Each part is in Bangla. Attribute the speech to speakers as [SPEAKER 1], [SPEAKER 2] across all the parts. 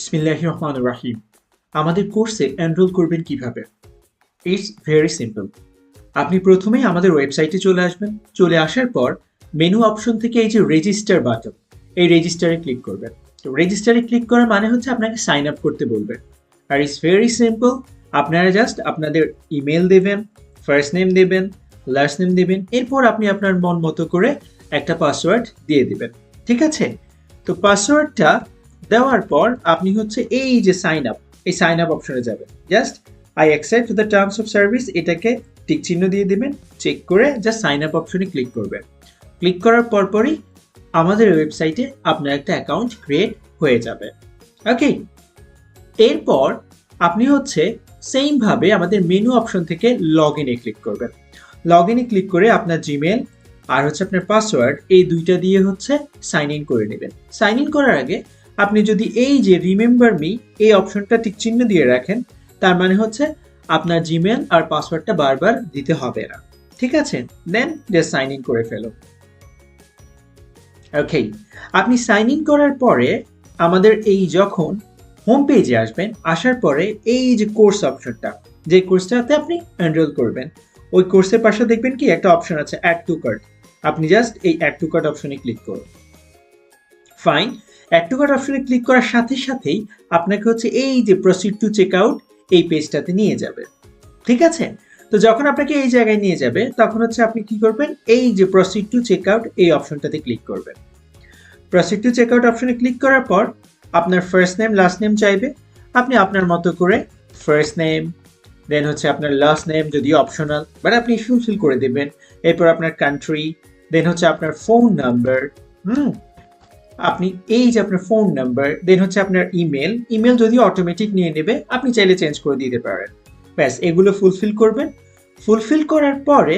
[SPEAKER 1] বিসমিল্লাহ রহমান রাহিম আমাদের কোর্সে এনরোল করবেন কীভাবে? ইটস ভেরি সিম্পল আপনি প্রথমেই আমাদের ওয়েবসাইটে চলে আসবেন। চলে আসার পর মেনু অপশন থেকে এই যে রেজিস্টার বাটন এই রেজিস্টারে ক্লিক করবেন। তো রেজিস্টারে ক্লিক করার মানে হচ্ছে আপনাকে সাইন আপ করতে বলবে। আর ইটস ভেরি সিম্পল আপনারা জাস্ট আপনাদের ইমেল দেবেন ফার্স্ট নেম দেবেন লাস্ট নেম দেবেন, এরপর আপনি আপনার মন মতো করে একটা পাসওয়ার্ড দিয়ে দেবেন। ঠিক আছে? তো পাসওয়ার্ডটা দেওয়ার পর আপনি হচ্ছে এই যে সাইন আপ এই সাইন আপ অপশনে যাবেন। Just I accept the terms of service এটাকে টিক চিহ্ন দিয়ে দিবেন চেক করে জাস্ট সাইন আপ অপশনে ক্লিক করবেন। ক্লিক করার পরপরই আমাদের ওয়েবসাইটে আপনার একটা অ্যাকাউন্ট ক্রিয়েট হয়ে যাবে। ওকে এরপর আপনি হচ্ছে সেমভাবে আমাদের মেনু অপশন থেকে লগ ইনে ক্লিক করবেন। লগ ইনে ক্লিক করে আপনার জিমেল আর হচ্ছে আপনার পাসওয়ার্ড এই দুইটা দিয়ে হচ্ছে সাইন ইন করে নেবেন। সাইন ইন করার আগে আপনি যদি এই যে রিমেম্বার মি এই অপশনটা টিক চিহ্ন দিয়ে রাখেন, তার মানে হচ্ছে আপনার জিমেল আর পাসওয়ার্ডটা বারবার দিতে হবে না। ঠিক আছে? দেন জাস্ট সাইন ইন করে ফেলো। ওকে আপনি সাইন ইন করার পরে আমাদের এই যখন হোম পেজে আসবেন, আসার পরে এই যে কোর্স অপশনটা যে কোর্সটাতে আপনি এনরোল করবেন, ওই কোর্সের পাশে দেখবেন কি একটা অপশন আছে অ্যাড টু কার্ট আপনি জাস্ট এই অ্যাড টু কার্ট অপশনে ক্লিক করুন। ফাইন অ্যাড টু কার্ট অপশনে ক্লিক করার সাথে সাথেই আপনাকে হচ্ছে এই যে প্রসিড টু চেক আউট এই পেজটাতে নিয়ে যাবে। ঠিক আছে? তো যখন আপনাকে এই জায়গায় নিয়ে যাবে, তখন হচ্ছে আপনি কি করবেন? এই যে প্রসিড টু চেক আউট এই অপশনটাতে ক্লিক করবেন। প্রসিড টু চেক আউট অপশনে ক্লিক করার পর আপনার ফার্স্ট নেম লাস্ট নেম চাইবে। আপনি আপনার মতো করে ফার্স্ট নেম দেন হচ্ছে আপনার লাস্ট নেম যদিও অপশনাল বাট আপনি ফুলফিল করে দেবেন। এরপর আপনার কান্ট্রি দেন হচ্ছে আপনার ফোন নাম্বার হুম? আপনি এই যে আপনার ফোন নাম্বার দেন হচ্ছে আপনার ইমেল ইমেল যদি অটোমেটিক নিয়ে নেবে, আপনি চাইলে চেঞ্জ করে দিতে পারেন। ব্যাস, এগুলো ফুলফিল করবেন। ফুলফিল করার পরে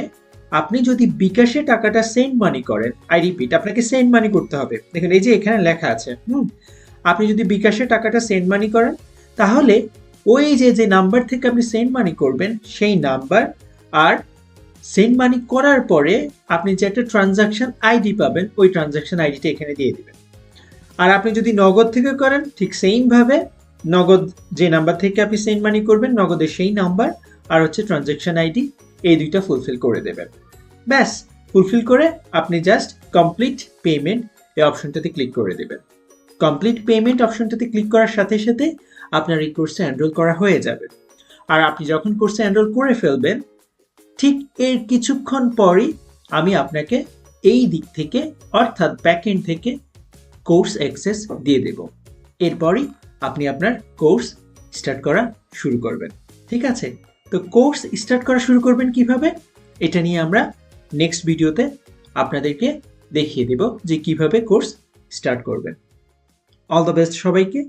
[SPEAKER 1] আপনি যদি বিকাশে টাকাটা সেন্ড মানি করেন আই রিপিট আপনাকে সেন্ড মানি করতে হবে। দেখুন, এই যে এখানে লেখা আছে, হুম? আপনি যদি বিকাশে টাকাটা সেন্ড মানি করেন, তাহলে ওই যে যে নাম্বার থেকে আপনি সেন্ড মানি করবেন, সেই নাম্বার আর সেন্ড মানি করার পরে আপনি যে একটা ট্রানজাকশন আইডি পাবেন, ওই ট্রানজাকশন আইডিটা এখানে দিয়ে দিবেন। আর আপনি যদি নগদ থেকে করেন, ঠিক সেইমভাবে নগদ যে নাম্বার থেকে আপনি সেন্ড মানি করবেন, নগদের সেই নাম্বার আর হচ্ছে ট্রানজাকশন আইডি এই দুইটা ফুলফিল করে দেবেন। ব্যাস ফুলফিল করে আপনি জাস্ট কমপ্লিট পেমেন্ট এই অপশনটাতে ক্লিক করে দেবেন। কমপ্লিট পেমেন্ট অপশনটাতে ক্লিক করার সাথে সাথে আপনার এই কোর্সে এনরোল করা হয়ে যাবে। আর আপনি যখন কোর্সে এনরোল করে ফেলবেন, ঠিক এর কিছুক্ষণ পরই আমি আপনাকে এই দিক থেকে, অর্থাৎ ব্যাক এন্ড থেকে কোর্স অ্যাক্সেস দিয়ে দেব। এরপরই আপনি আপনার কোর্স স্টার্ট করা শুরু করবেন। ঠিক আছে? তো কোর্স স্টার্ট করা শুরু করবেন কীভাবে? এটা নিয়ে আমরা নেক্সট ভিডিওতে আপনাদেরকে দেখিয়ে দেব যে কীভাবে কোর্স স্টার্ট করবেন। অল দ্য বেস্ট সবাইকে।